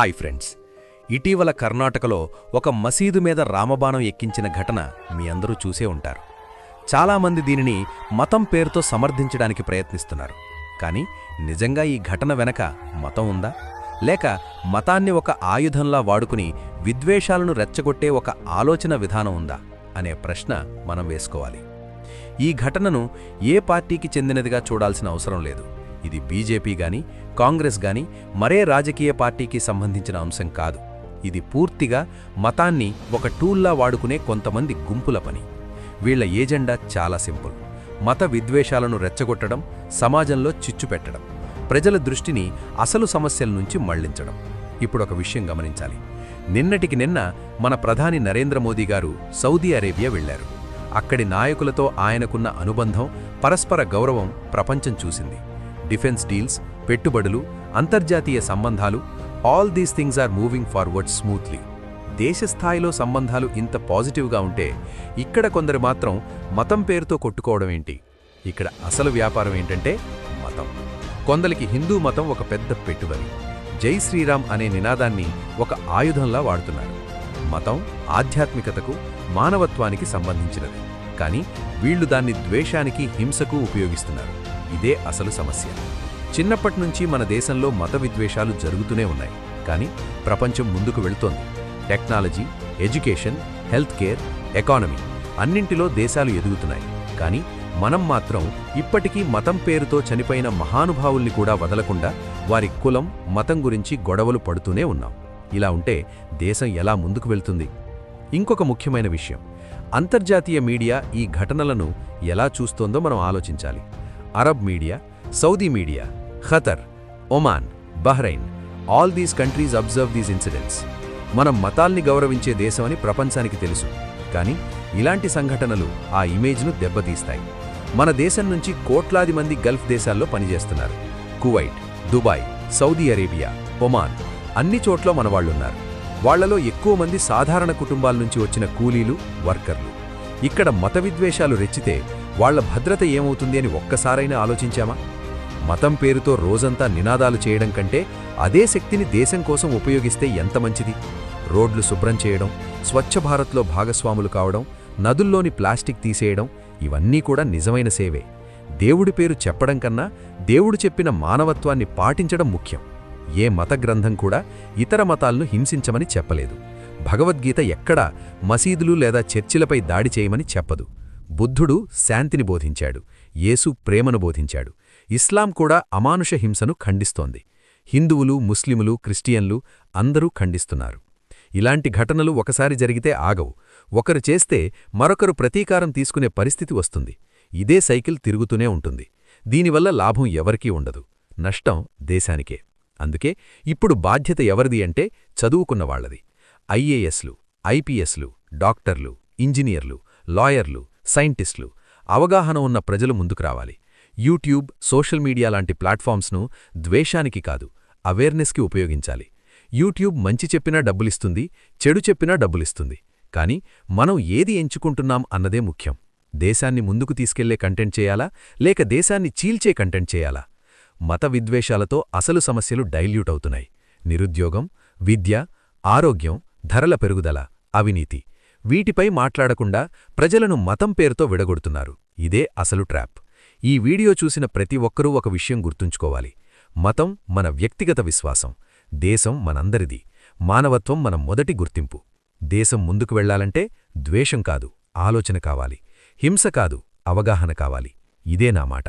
Hi friends. ఇటీవల కర్ణాటకలో ఒక మసీదు మీద రామబాణం ఎక్కించిన ఘటన మీ అందరూ చూసే ఉంటారు. చాలామంది దీనిని మతం పేరుతో సమర్థించడానికి ప్రయత్నిస్తున్నారు. కానీ నిజంగా ఈ ఘటన వెనక మతం ఉందా? లేక మతాన్ని ఒక ఆయుధంలా వాడుకుని విద్వేషాలను రెచ్చగొట్టే ఒక ఆలోచన విధానం ఉందా? అనే ప్రశ్న మనం వేసుకోవాలి. ఈ ఘటనను ఏ పార్టీకి చెందినదిగా చూడాల్సిన అవసరం లేదు. ఇది బీజేపీ గాని కాంగ్రెస్ గాని మరే రాజకీయ పార్టీకి సంబంధించిన అంశం కాదు. ఇది పూర్తిగా మతాన్ని ఒక టూల్లా వాడుకునే కొంతమంది గుంపుల పని. వీళ్ళ ఏజెండా చాలా సింపుల్. మత విద్వేషాలను రెచ్చగొట్టడం సమాజంలో చిచ్చు పెట్టడం ప్రజల దృష్టిని అసలు సమస్యల నుంచి మళ్ళించడం. ఇప్పుడొక విషయం గమనించాలి. నిన్నటికి నిన్న మన ప్రధాని నరేంద్ర మోదీ గారు సౌదీ అరేబియా వెళ్ళారు అక్కడి నాయకులతో ఆయనకున్న అనుబంధం పరస్పర గౌరవం ప్రపంచం చూసింది. డిఫెన్స్ డీల్స్ పెట్టుబడులు అంతర్జాతీయ సంబంధాలు all these things are moving forward smoothly దేశస్థాయిలో సంబంధాలు ఇంత పాజిటివ్గా ఉంటే ఇక్కడ కొందరు మాత్రం మతం పేరుతో కొట్టుకోవడం ఏంటి? ఇక్కడ అసలు వ్యాపారం ఏంటంటే మతం. కొందరికి హిందూ మతం ఒక పెద్ద పెట్టుబడి. జై శ్రీరామ్ అనే నినాదాన్ని ఒక ఆయుధంలా వాడుతున్నారు. మతం ఆధ్యాత్మికతకు మానవత్వానికి సంబంధించినది. కానీ వీళ్ళు దాన్ని ద్వేషానికి హింసకు ఉపయోగిస్తున్నారు. ఇదే అసలు సమస్య. చిన్నప్పటినుంచి మన దేశంలో మత విద్వేషాలు జరుగుతూనే ఉన్నాయి. కానీ ప్రపంచం ముందుకు వెళుతోంది. Technology education health care economy అన్నింటిలో దేశాలు ఎదుగుతున్నాయి. కానీ మనం మాత్రం ఇప్పటికీ మతం పేరుతో చనిపోయిన మహానుభావుల్ని కూడా వదలకుండా వారి కులం మతం గురించి గొడవలు పడుతూనే ఉన్నాం. ఇలా ఉంటే దేశం ఎలా ముందుకు వెళ్తుంది? ఇంకొక ముఖ్యమైన విషయం. అంతర్జాతీయ మీడియా ఈ ఘటనలను ఎలా చూస్తోందో మనం ఆలోచించాలి. Arab media Saudi media Qatar Oman Bahrain all these countries observe these incidents మనం మతాల్ని గౌరవించే దేశమని ప్రపంచానికి తెలుసు. కానీ ఇలాంటి సంఘటనలు ఆ ఇమేజ్ను దెబ్బతీస్తాయి. మన దేశం నుంచి కోట్లాది మంది గల్ఫ్ దేశాల్లో పనిచేస్తున్నారు. Kuwait Dubai Saudi Arabia Oman అన్ని చోట్ల మనవాళ్ళున్నారు. వాళ్ళలో ఎక్కువ మంది సాధారణ కుటుంబాల నుంచి వచ్చిన కూలీలు వర్కర్లు. ఇక్కడ మత విద్వేషాలు రెచ్చితే వాళ్ళ భద్రత ఏమవుతుంది అని ఒక్కసారైనా ఆలోచించామా? మతం పేరుతో రోజంతా నినాదాలు చేయడం కంటే అదే శక్తిని దేశం కోసం ఉపయోగిస్తే ఎంత మంచిది? రోడ్లు శుభ్రం చేయడం స్వచ్ఛ భారత్లో భాగస్వాములు కావడం నదుల్లోని ప్లాస్టిక్ తీసేయడం ఇవన్నీ కూడా నిజమైన సేవే. దేవుడి పేరు చెప్పడం కన్నా దేవుడు చెప్పిన మానవత్వాన్ని పాటించడం ముఖ్యం. ఏ మత గ్రంథం కూడా ఇతర మతాలను హింసించమని చెప్పలేదు. భగవద్గీత ఎక్కడా మసీదులు లేదా చర్చిలపై దాడి చేయమని చెప్పదు. బుద్ధుడు శాంతిని బోధించాడు. యేసు ప్రేమను బోధించాడు. ఇస్లాం కూడా అమానుష హింసను ఖండిస్తోంది. హిందువులు ముస్లిములు క్రిస్టియన్లు అందరూ ఖండిస్తున్నారు. ఇలాంటి ఘటనలు ఒకసారి జరిగితే ఆగవు. ఒకరు చేస్తే మరొకరు ప్రతీకారం తీసుకునే పరిస్థితి వస్తుంది. ఇదే సైకిల్ తిరుగుతూనే ఉంటుంది. దీనివల్ల లాభం ఎవరికీ ఉండదు. నష్టం దేశానికే. అందుకే ఇప్పుడు బాధ్యత ఎవరిది అంటే చదువుకున్నవాళ్ళది ఐఏఎస్లు ఐపీఎస్లు డాక్టర్లు ఇంజనీర్లు లాయర్లు సైంటిస్టులు అవగాహన ఉన్న ప్రజలు ముందుకు రావాలి. యూట్యూబ్ సోషల్ మీడియా లాంటి ప్లాట్ఫామ్స్ను ద్వేషానికి కాదు అవేర్నెస్కి ఉపయోగించాలి. యూట్యూబ్ మంచి చెప్పినా డబ్బులిస్తుంది చెడు చెప్పినా డబ్బులిస్తుంది. కానీ మనం ఏది ఎంచుకుంటున్నాం అన్నదే ముఖ్యం. దేశాన్ని ముందుకు తీసుకెళ్ళే కంటెంట్ చేయాలా లేక దేశాన్ని చీల్చే కంటెంట్ చేయాలా? మత విద్వేషాలతో అసలు సమస్యలు డైల్యూట్ అవుతున్నాయి. నిరుద్యోగం విద్య ఆరోగ్యం ధరల పెరుగుదల అవినీతి వీటిపై మాట్లాడకుండా ప్రజలను మతం పేరుతో విడగొడుతున్నారు. ఇదే అసలు ట్రాప్. ఈ వీడియో చూసిన ప్రతి ఒక్కరూ ఒక విషయం గుర్తుంచుకోవాలి. మతం మన వ్యక్తిగత విశ్వాసం దేశం మనందరిది మానవత్వం మన మొదటి గుర్తింపు. దేశం ముందుకు వెళ్ళాలంటే ద్వేషం కాదు ఆలోచన కావాలి హింస కాదు అవగాహన కావాలి. ఇదే నా మాట.